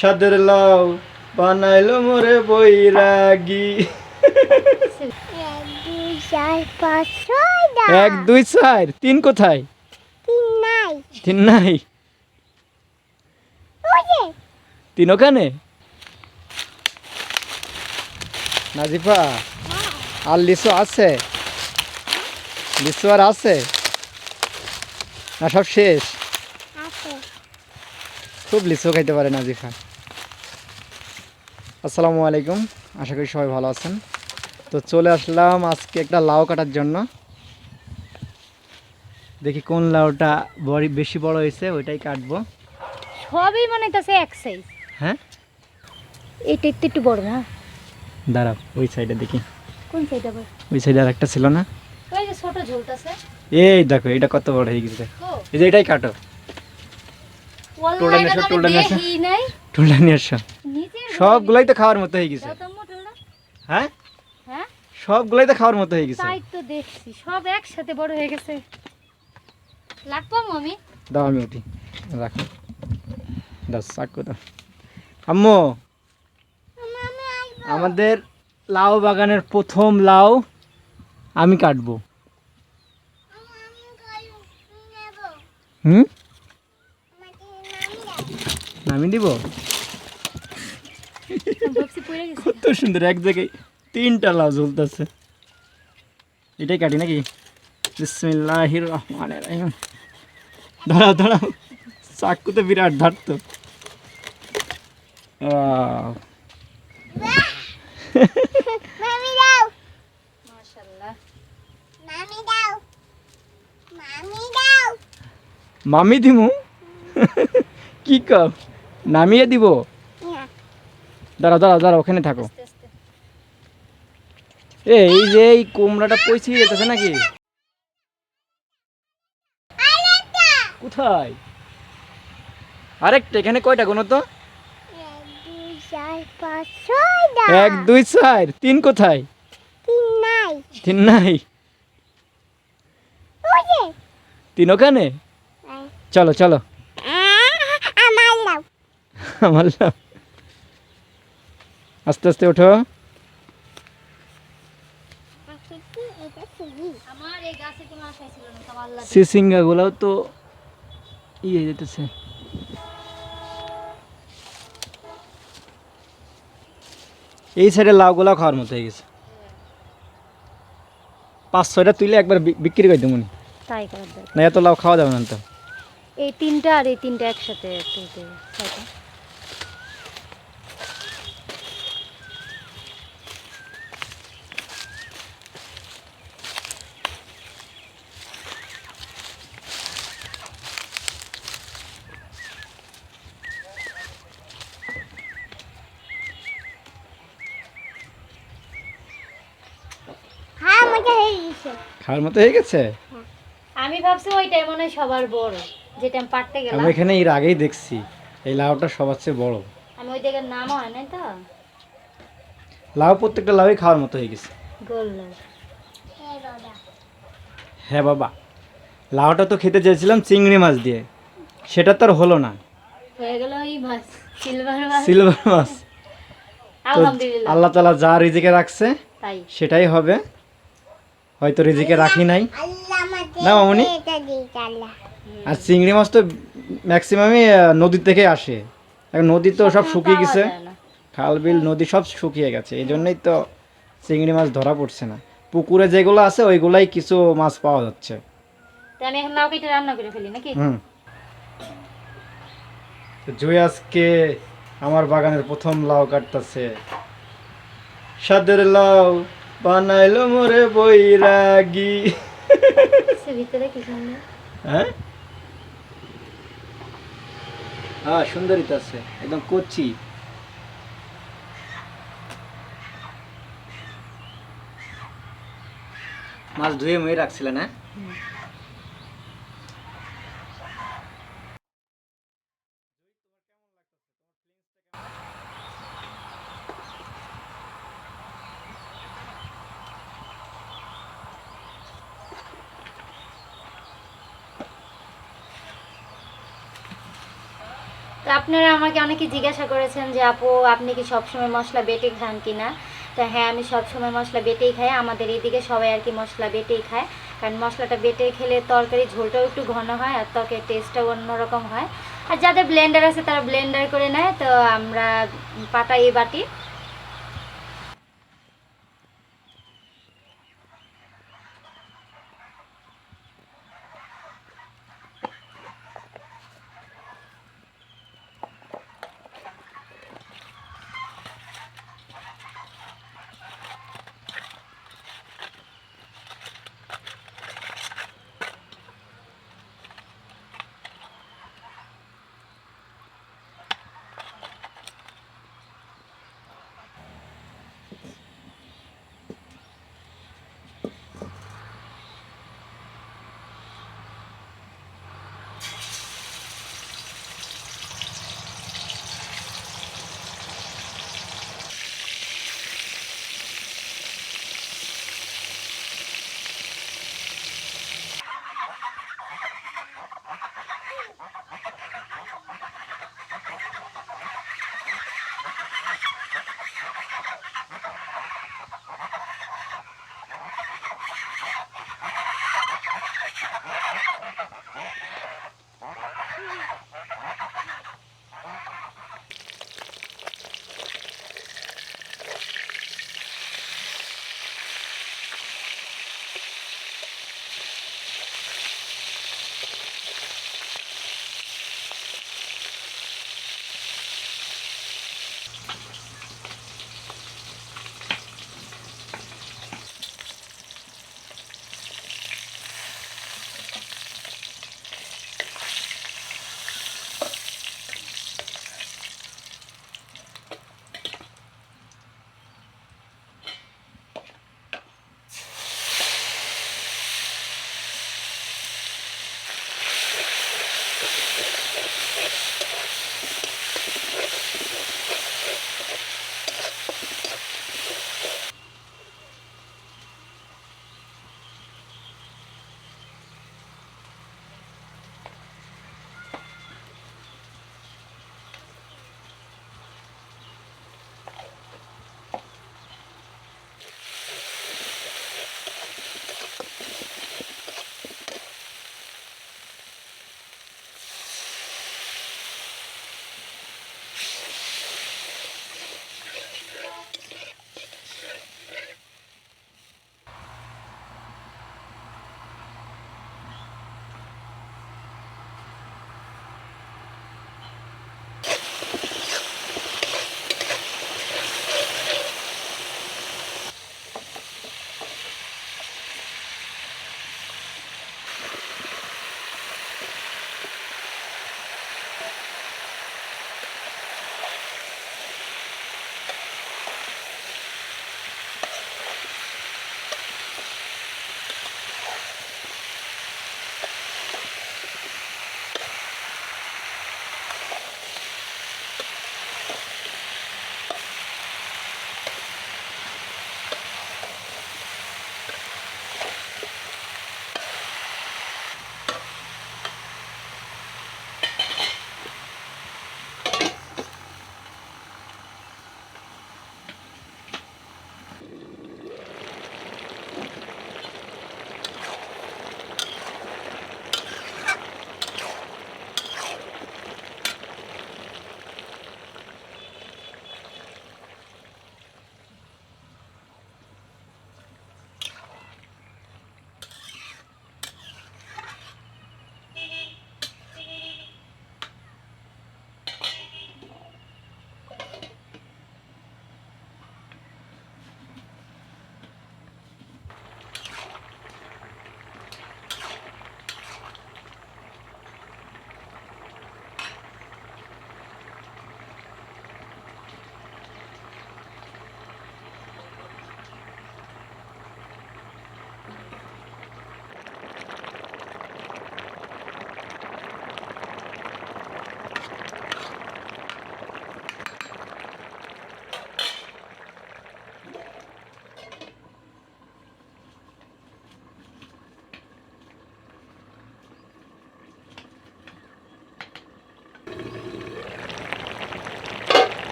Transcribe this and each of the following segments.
সাদের লাউ বানাইলো মোরে বৈরাগী। এক দুই চার তিন কোথায়? তিন নাই। তিন ওখানে? নাজিফা আর লিচু আছে? লিচু আর আছে? না সব শেষ। খুব লিচু খাইতে পারে নাজিফা। আসসালামু আলাইকুম। আশা করি সবাই ভালো আছেন। তো চলে আসলাম আজকে একটা লাউ কাটার জন্য। দেখি কোন লাউটা বড় বেশি বড় হয়েছে ওইটাই কাটবো। সবই মনে হইতাছে এক সাইজ হ্যাঁ? এটা একটু একটু বড় না দাঁড়াও ওই সাইডে দেখি। কোন সাইড আবার ওই সাইডে আর একটা ছিল না? ওই যে ছোট ঝুলতাছে এই দেখো এটা কত বড় হয়ে গেছে। এই যে এটাই কাটো। টোটাল নেশো, টোটাল নেশো। দেখি নাই। টুলটা নিয়ে আসো নিচের সবগুলাই তো খাওয়ার মতো হয়ে গেছে। হ্যাঁ? হ্যাঁ? সবগুলাই তো খাওয়ার মতো হয়ে গেছে। তাই তো দেখছি সব একসাথে বড় হয়ে গেছে। লাগবো আমি দাও আমি উঠি রাখো। দাও চাকু দাও। আম্মু আমাদের লাউ বাগানের প্রথম লাউ আমি কাটবো। হুম? আমি দিব? কত সুন্দর, এক জায়গায় তিনটা লাউ ঝুলতেছে এটাই কাটি নাকি? বিসমিল্লাহির রহমানির রহিম। দাঁড়াও দাঁড়াও চাকু তো বিরাট ধারতো। মামি দিমু? কি কাও? নামিয়ে দিব? দাঁড়াও দাঁড়াও দাঁড়াও ওখানে থাকো। এই যে এই কুমড়াটা পয়সি যেতেছে নাকি? কোথায়? আরেকটা এখানে কয়টা কোনো তো এক দুই চার তিন কোথায়? তিন নাই। তিন ওখানে? চলো চলো। আমার লাউ আমার লাভ। আস্তে আস্তে ওঠো এটা সিঁড়ি আমার এই গাছে কোনো আশাই ছিল না তোমার আল্লাহ সিসিঙ্গা গুলাও তো ইয়ে যেতেছে। এই সাইডে লাউগুলাও খাওয়ার মতো হয়ে গেছে। পাঁচ ছয়টা তুলে একবার বিক্রি করে দেবো তাই না এত লাউ খাওয়া যাবে না তো। এই তিনটা আর এই তিনটা একসাথে তুলতে ছয়টা হ্যাঁ মজা হয়ে গেছে খাওয়ার মতো হয়ে গেছে? আমি ভাবছি ওইটাই মনে সবার বড় যেটা আমি পারতে গেলাম। আমি এখানে এর আগেই দেখছি এই লাউটা সবার চেয়ে বড়। আমি ওই জায়গার নাম হয় নাই তো। লাউ প্রত্যেকটা লাউই খাওয়ার মতো হয়ে গেছে। গোল। হ্যাঁ বাবা লাউটা তো খেতে চেয়েছিলাম চিংড়ি মাছ দিয়ে সেটা তো আর হলো না। হয়ে গেল ওই মাছ সিলভার মাছ। সিলভার মাছ। আলহামদুলিল্লাহ। আল্লাহ তালা যা রিজিকে রাখছে সেটাই হবে। হয়তো রিজিকে রাখি নাই। না, মামুনি? আর চিংড়ি মাছ তো ম্যাক্সিমামই নদীর থেকে আসে। নদী তো সব শুকিয়ে গেছে। খাল বিল নদী সব শুকিয়ে গেছে। এই জন্যই তো চিংড়ি মাছ ধরা পড়ছে না। পুকুরে যেগুলো আছে ওইগুলাই কিছু মাছ পাওয়া যাচ্ছে। আমি এখন লাউ কেটে রান্না করে ফেলি নাকি? হুম। তো জুই আজকে আমার বাগানের প্রথম লাউ কাটতেছে। সাদের লাউ। বানাইলো মোরে বৈরাগী। হ্যাঁ? হ্যাঁ সুন্দরী আছে একদম কচি। মাছ ধুয়ে মুয়ে রাখছিলেন হ্যাঁ? তো আপনারা আমাকে অনেকে জিজ্ঞাসা করেছেন যে, আপু, আপনি কি সবসময় মশলা বেটে খান কি না? তো হ্যাঁ আমি সবসময় মশলা বেটেই খাই। আমাদের এইদিকে সবাই আর কি মশলা বেটেই খায়। কারণ মশলাটা বেটে খেলে তরকারি ঝোলটাও একটু ঘন হয় আর ত্বকের টেস্টটাও অন্যরকম হয়। আর যাদের ব্লেন্ডার আছে তারা ব্লেন্ডার করে নেয়। তো আমরা পাটাই বাটি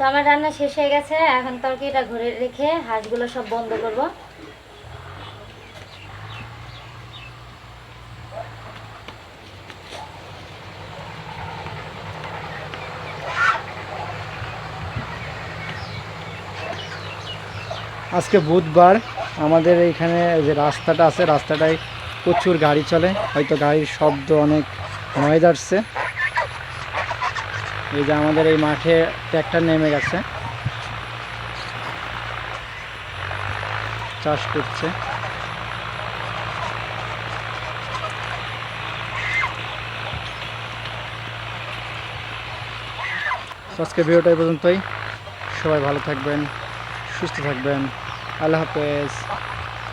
তো আমার রান্না শেষ হয়ে গেছে, এখন তরকারিটা ঘরে রেখে হাঁসগুলো সব বন্ধ করব। আজকে বুধবার আমাদের এইখানে যে রাস্তাটা আছে, রাস্তাটায় প্রচুর গাড়ি চলে, হয়তো গাড়ির শব্দ অনেক নয়েজ আসছে। এই যে আমাদের এই মাঠে ট্র্যাক্টর নেমে গেছে। চাষ করছে। আজকে ভিডিওটা পর্যন্তই। সবাই ভালো থাকবেন, সুস্থ থাকবেন। আল্লাহ হাফেজ।